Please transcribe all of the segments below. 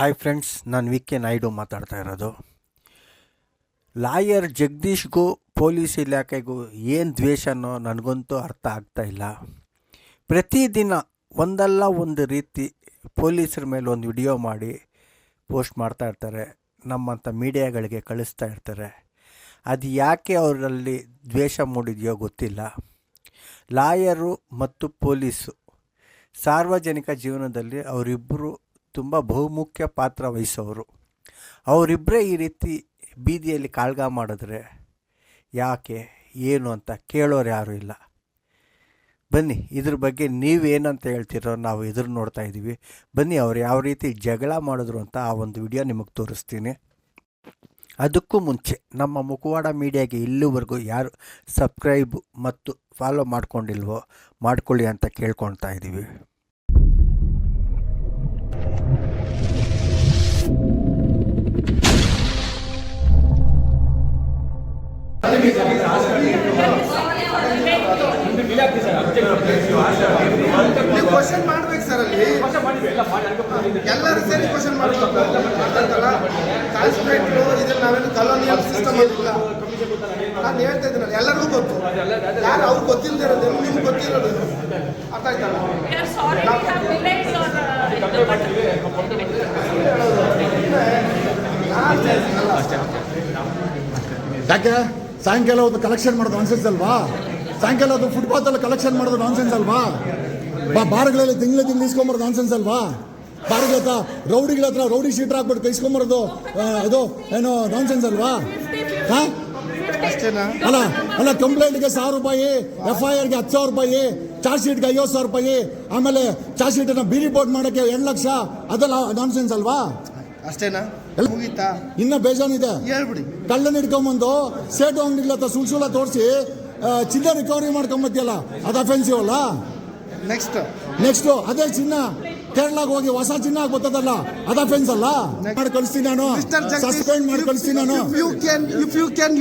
Hi friends ನಾನು V K Naidu ಮಾತಾಡ್ತಾ ಇರೋದು. ಲಾಯರ್ ಜಗದೀಶ್ಗೂ ಪೊಲೀಸ್ ಇಲಾಖೆಗೂ ಏನು ದ್ವೇಷನೋ ನನಗಂತೂ ಅರ್ಥ ಆಗ್ತಾ ಇಲ್ಲ. ಪ್ರತಿದಿನ ಒಂದಲ್ಲ ಒಂದು ರೀತಿ ಪೊಲೀಸರ ಮೇಲೆ ಒಂದು ವಿಡಿಯೋ ಮಾಡಿ ಪೋಸ್ಟ್ ಮಾಡ್ತಾ ಇರ್ತಾರೆ ನಮ್ಮಂಥ ಮೀಡಿಯಾಗಳಿಗೆ ಕಳಿಸ್ತಾ ಇರ್ತಾರೆ. ಅದು ಯಾಕೆ ಅವರಲ್ಲಿ ದ್ವೇಷ ಮೂಡಿದೆಯೋ ಗೊತ್ತಿಲ್ಲ. ಲಾಯರು ಮತ್ತು ಪೊಲೀಸು ಸಾರ್ವಜನಿಕ ಜೀವನದಲ್ಲಿ ಅವರಿಬ್ಬರು ತುಂಬ ಬಹುಮುಖ್ಯ ಪಾತ್ರ ವಹಿಸೋರು. ಅವರಿಬ್ಬರೇ ಈ ರೀತಿ ಬೀದಿಯಲ್ಲಿ ಕಾಳ್ಗ ಮಾಡಿದ್ರೆ ಯಾಕೆ, ಏನು ಅಂತ ಕೇಳೋರು ಯಾರೂ ಇಲ್ಲ. ಬನ್ನಿ, ಇದ್ರ ಬಗ್ಗೆ ನೀವೇನಂತ ಹೇಳ್ತಿರೋ ನಾವು ಎದುರು ನೋಡ್ತಾ ಇದ್ದೀವಿ. ಬನ್ನಿ, ಅವ್ರು ಯಾವ ರೀತಿ ಜಗಳ ಮಾಡಿದ್ರು ಅಂತ ಆ ಒಂದು ವಿಡಿಯೋ ನಿಮಗೆ ತೋರಿಸ್ತೀನಿ. ಅದಕ್ಕೂ ಮುಂಚೆ ನಮ್ಮ ಮುಖವಾಡ ಮೀಡಿಯಾಗೆ ಇಲ್ಲಿವರೆಗೂ ಯಾರು ಸಬ್ಸ್ಕ್ರೈಬ್ ಮತ್ತು ಫಾಲೋ ಮಾಡ್ಕೊಂಡಿಲ್ವೋ, ಮಾಡ್ಕೊಳ್ಳಿ ಅಂತ ಕೇಳ್ಕೊಳ್ತಾ ಇದ್ದೀವಿ. ನೀವು ಕ್ವಶನ್ ಮಾಡ್ಬೇಕು ಸರ್ ಅಲ್ಲಿ. ಎಲ್ಲರೂ ಸೇರಿ ಕ್ವಶನ್ ಮಾಡಬೇಕು ಅರ್ಥಾಯ್ತಲ್ಲ ಕಾನ್ಸ್ಪಿರೇಟ್ರು ಇದನ್ನ ನಾವೇನು ಕಲೋನಿಯಲ್ ಸಿಸ್ಟಮ್ ಇಲ್ಲ. ನಾನು ಹೇಳ್ತಾ ಇದ್ದೀನಲ್ಲ ಎಲ್ಲರಿಗೂ ಗೊತ್ತು. ಯಾರು ಅವ್ರು ಗೊತ್ತಿಲ್ಲದೆ ಇರೋದು ನಿಮ್ಗೆ ಗೊತ್ತಿರೋದು ಅರ್ಥ ಆಯ್ತಲ್ಲ uh, ಯಾಕೆ? ಸಾಯಂಕಾಲ ಒಂದು ಕಲೆಕ್ಷನ್ ಮಾಡೋದು ಅನ್ಸುತ್ತಲ್ವಾ ಅಲ್ವಾ? ಸಾಯಂಕಾಲ ಅದು ಫುಟ್ಪಾತ್ ಅಲ್ಲಿ ಕಲೆಕ್ಷನ್ ಮಾಡೋದು ನಾನ್ಸೆನ್ಸ್ ಅಲ್ವಾ? ಬಾ ಬಾರ್ಗಳಲ್ಲಿ ತಿಂಗಳು ತಿಂಗಳು ಇಸ್ಕೊಂಬರೋದು ನಾನ್ಸೆನ್ಸ್ ಅಲ್ವಾ? ಬಾರ್ಗಳ ಹತ್ರ ರೌಡಿಗಳ ಹತ್ರ ರೌಡಿ ಶೀಟರ್ ಹಾಕ್ಬಿಟ್ಟು ಕೈಸ್ಕೊಂಬರೋದು ಅದು ಏನು ನಾನ್ಸೆನ್ಸ್ ಅಲ್ವಾ? ಹಾ? ಅಲ್ಲ ಅಲ್ಲ ಕಂಪ್ಲೇಂಟ್ಗೆ ಸಾವಿರ ರೂಪಾಯಿ ಎಫ್ ಐ ಆರ್ಗೆ ಹತ್ತು ಸಾವಿರ ರೂಪಾಯಿ ಚಾರ್ಜ್ ಶೀಟ್ಗೆ ಐವತ್ತು ಸಾವಿರ ರೂಪಾಯಿ ಆಮೇಲೆ ಚಾರ್ಜ್ ಶೀಟನ್ನು ಬಿ ರಿಪೋರ್ಟ್ ಮಾಡೋಕ್ಕೆ ಎರಡು ಲಕ್ಷ ಅದೆಲ್ಲ ನಾನ್ಸೆನ್ಸ್ ಅಲ್ವಾ? ಅಷ್ಟೇನಾ? ಮುಗೀತಾ? ಇನ್ನ ಬೇಜಾನಿದೆ. ಹೇಳ್ಬಿಡಿ. ಕಳ್ಳನ ಹಿಡ್ಕೊಂಬಂದು ಸೇಟು ಅಂಗಡಿಗಳ ಹತ್ರ ಸುಳ್ ಸುಳ್ಳ ತೋರಿಸಿ ಚಿನ್ನ ರಿಕವರಿ ಮಾಡ್ಕೊಂಬತ್ತಿಯಲ್ಲ ಅದು ಅಫೆನ್ಸಿವ್ ಅಲ್ಲ? ನೆಕ್ಸ್ಟ್ ನೆಕ್ಸ್ಟ್ ಅದೇ ಚಿನ್ನ. ಕೇರಳಕ್ಕೆ ಹೋಗಿ ಹೊಸ ಚಿನ್ನ ಗೊತ್ತದಲ್ಲ ಅದ ಅಫೆನ್ಸ್ ಅಲ್ಲ? ಮಾಡಿ ಕಳಿಸ್ತೀನಿ ನಾನು. ಸಸ್ಪೆಂಡ್ ಮಾಡಿ ಕಳಿಸ್ತೀನಿ ನಾನು. If you can you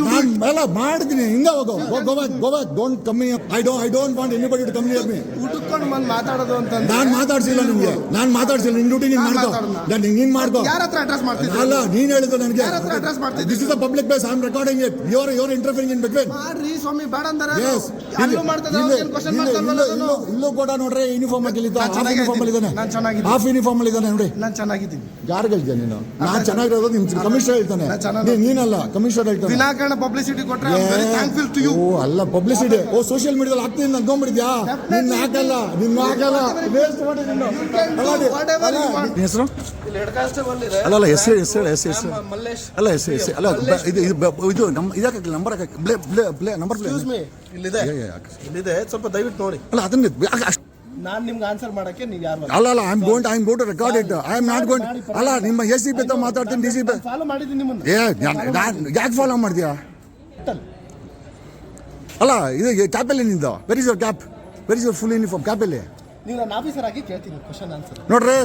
you ಎಲ್ಲ ಮಾಡ್ತೀನಿ ಹೋಗು go back go back don't come I don't I don't want anybody to come me ಬಂದು ಮಾತಾಡೋದು ಅಂತ ನಾನು ಮಾತಾಡ್ಸಿಲ್ಲ ನಿಮ್ಗೆ. ನಾನು ಮಾತಾಡ್ಸಿಲ್ಲ. ನಿನ್ನ ಡ್ಯೂಟಿ ನೀನು ಮಾಡ್ಕೋ. ನಾನು ನೀನು ಮಾಡ್ಕೋ. ಯಾರ ಹತ್ರ ಅಡ್ರೆಸ್ ಮಾಡ್ತೀನಿ ಅಲ್ಲ ನೀನ್ ಹೇಳಿದ್ದು ನನಗೆ. ಯಾರ ಹತ್ರ address ಮಾಡ್ತೀನಿ this is a public place I am recording it your your interfering in between ಮಾಡ್ರಿ ಸ್ವಾಮಿ ಬೇಡ ಯೆಸ್ ಅಲ್ಲೂ ಮಾಡ್ತಾರೆ ಇಲ್ಲೂ ಕೂಡ ನೋಡ್ರಿ ಯೂನಿಫಾರ್ಮ್ ಹಾಕಿಲ್ಲ ಯೂನಿಫಾರ್ಮ್ ಅಲ್ಲಿ ಇದ್ದಾನೆ. ನಾನ್ ಚೆನ್ನಾಗಿದ್ದೀನಿ. ಹಾಫ್ ಯೂನಿಫಾರ್ಮ್ ಅಲ್ಲಿ ಇದ್ದಾನೆ ನೋಡಿ. ನಾನು ಚೆನ್ನಾಗಿದ್ದೀನಿ. ಯಾರು ಹೇಳ್ತೀಯ ನೀನು ನಾನು ಚೆನ್ನಾಗಿರೋದು ನಿಮ್ ಕಮಿಷನರ್ ಹೇಳ್ತಾನೆ. ನಾನ್ ಚೆನ್ನಾಗಿ- ನೀನ್- ನೀನಲ್ಲ ಕಮಿಷನರ್ ಹೇಳ್ತಾನೆ. ವಿನಾಕಾರಣ ಪಬ್ಲಿಸಿಟಿ ಕೊಟ್ರೆ ಥ್ಯಾಂಕ್ಫುಲ್ ಟು ಯು ಓ ಅಲ್ಲ ಪಬ್ಲಿಸಿಟಿ ಓ ಸೋಶಿಯಲ್ ಮೀಡಿಯಾದಲ್ಲಿ ಹಾಕ್ತೀನಿ ಅನ್ಕೊಂಡ್ಬಿಡಿದ್ಯಾ ನಿನ್ನ ಹಾಕಲ್ಲ ನಿನ್ನ ಹಾಕಲ್ಲ. ವೇಸ್ಟ್ ಮಾಡಿ ನೀನು. ಅಲ್ಲ ಡಿ- whatever ಅಲ್ಲ, you want. ನಿನ್ ಹೆಸರು? ಅಲ್ಲ ಅಲ್ಲ ಹೆಸರು ಹೆಸರು ಹೆಸರು ಹೆಸರು ಅಲ್ಲ ಹೆಸರು ಹೆಸರು ಅಲ್ಲ ಬ- ಇದು ಇದು ಬ- ಇದು ನಮ್ಮ ಇದಕ್ಕೆ number blah blah blah number me ಇಲ್ಲಿದೆ. ಇಲ್ಲಿದೆ. ಸ್ವಲ್ಪ ದಯವಿಟ್ಟು ನೋಡಿ. ಅಲ್ಲ ಅದನ್ನ ಅಷ್ಟ್- ನಾನು ನಿಮ್ಗೆ ಆನ್ಸರ್ ಮಾಡಕ್ಕೆ ನೀವು ಯಾರು ಅಲ್ಲ ಅಲ್ಲ I am going I am got record it I am not going ಅಲ್ಲ ನಿಮ್ಮ ಎಸ್ ಸಿ ಪಿ ಹತ್ರ ಮಾತಾಡ್ತೀನಿ ಡಿ ಸಿ ಪಿ ಫಾಲೋ ಮಾಡಿದ್ದೀನಿ ನಿಮ್ಮನ್ನ. ಏ ಯಾಕೆ ಫಾಲೋ ಮಾಡ್ತೀಯಾ? ಅಲ್ಲ ಇದು ಕ್ಯಾಪಲ್ಲಿ ನಿಂದ? Where your cap where your full uniform ನೀವು ನನ್ನ ಆಫೀಸರ್ ಆಗಿ ಕೇಳ್ತೀನಿ ಕ್ವಶನ್ ಆನ್ಸರ್ ನೋಡ್ರಿ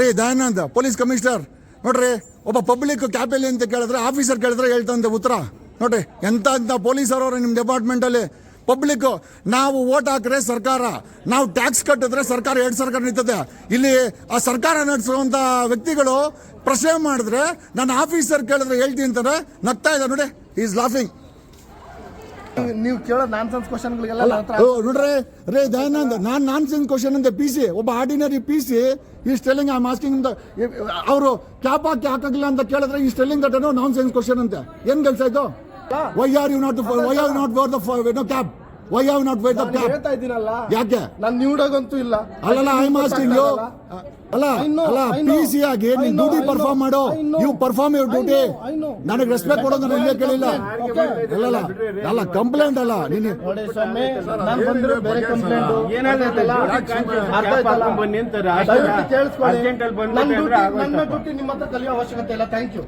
ರೇ ದಯಾನಂದ ಪೊಲೀಸ್ ಕಮಿಷನರ್ ನೋಡ್ರಿ ಒಬ್ಬ ಪಬ್ಲಿಕ್ ಕ್ಯಾಪಲ್ಲಿ ಅಂತ ಕೇಳಿದ್ರೆ ಆಫೀಸರ್ ಕೇಳಿದ್ರೆ ಹೇಳ್ತಂತೆ ಉತ್ತರ. ನೋಡ್ರಿ ಎಂತ ಅಂತ ಪೊಲೀಸರು ನಿಮ್ಮ ಡಿಪಾರ್ಟ್ಮೆಂಟಲ್ಲಿ ಪಬ್ಲಿಕ್ ನಾವು ಓಟ್ ಹಾಕಿದ್ರೆ ಸರ್ಕಾರ ನಾವು ಟ್ಯಾಕ್ಸ್ ಕಟ್ಟಿದ್ರೆ ಸರ್ಕಾರ ಎರಡು ಸರ್ಕಾರ ನಿಂತದೆ. ಇಲ್ಲಿ ಆ ಸರ್ಕಾರ ನಡೆಸುವಂಥ ವ್ಯಕ್ತಿಗಳು ಪ್ರಶ್ನೆ ಮಾಡಿದ್ರೆ ನನ್ನ ಆಫೀಸರ್ ಕೇಳಿದ್ರೆ ಹೇಳ್ತೀನಿ ಅಂತಾರೆ ನಗ್ತಾ ಇದ್ದಾರೆ ನೋಡಿ ಈಸ್ ಲಾಫಿಂಗ್ ನೀವು ಕೇಳೋ ನಾನ್ಸೆನ್ಸ್ ಕ್ವಶನ್ಗಳಿಗೆಲ್ಲ ನೋಡ್ರಿ ರೇ ದಯಾನಂದ್ ನಾನ್ ನಾನ್ ಸೆನ್ಸ್ ಕ್ವಶನ್ ಅಂತ ಪಿ ಸಿ ಒಬ್ಬ ordinary P C is telling ಆ ಆಸ್ಕಿಂಗ್ ಅವರು ಕ್ಯಾಪ್ ಹಾಕಿ ಹಾಕಿಲ್ಲ ಅಂತ ಕೇಳಿದ್ರೆ is telling that nonsense question ಅಂತ. ಏನ್ ಕೆಲಸ ಇದು? Why are you not why are not wear the no cap why are not wear the cap ಹೇಳ್ತಾ ಇದ್ದೀನಲ್ಲ. ಯಾಕೆ? ನಾನು ನ್ಯೂಡಾಗಂತೂ ಇಲ್ಲ. ಅಲ್ಲಲ್ಲ ಐ ಮಾಸ್ಟಿಂಗ್ ಯು ಅಲ್ಲ ಅಲ್ಲ ಪಿ ಸಿ ಆಗಿ ನೀನ್ ಡ್ಯೂಟಿ ಪರ್ಫಾರ್ಮ್ ಮಾಡೋ. ಯು ಪರ್ಫಾರ್ಮ್ ಯುವರ್ ಡ್ಯೂಟಿ ನನಗೆ ರೆಸ್ಪೆಕ್ಟ್ ಕೊಡೋದು ನಾನು ಇಲ್ಲೇ ಕೇಳಿಲ್ಲ. ಅಲ್ಲಲ್ಲ ಅಲ್ಲ ಕಂಪ್ಲೇಂಟ್ ಅಲ್ಲ ನೀನು.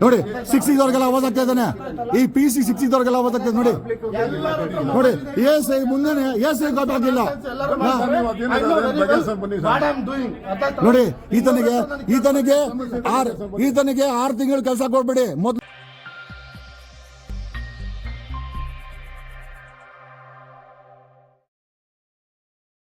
ನೋಡಿ ನೋಡಿ ಸಿಕ್ಸ್ ಇದ್ದವ್ರಿಗೆಲ್ಲ ಅವಾಜ್ ಆಗ್ತಾ ಇದ್ದಾನೆ. ಈ ಪಿ ಸಿ ಸಿಕ್ಸ್ ಇದ್ದವ್ರಿಗೆಲ್ಲ ಅವಾಜ್ ಆಗ್ತದೆ ನೋಡಿ. ನೋಡಿ ಎಸ್ ಐ ಮುಂದೆ ಎಸ್ ಐ ಗೊತ್ತಾಗಿಲ್ಲ ನೋಡಿ ಈತನಿಗೆ ಈತನಿಗೆ ಆರ್ ಈತನಿಗೆ ಆರು ತಿಂಗಳು ಕೆಲಸ ಕೊಡ್ಬೇಡಿ ಮೊದ್ಲು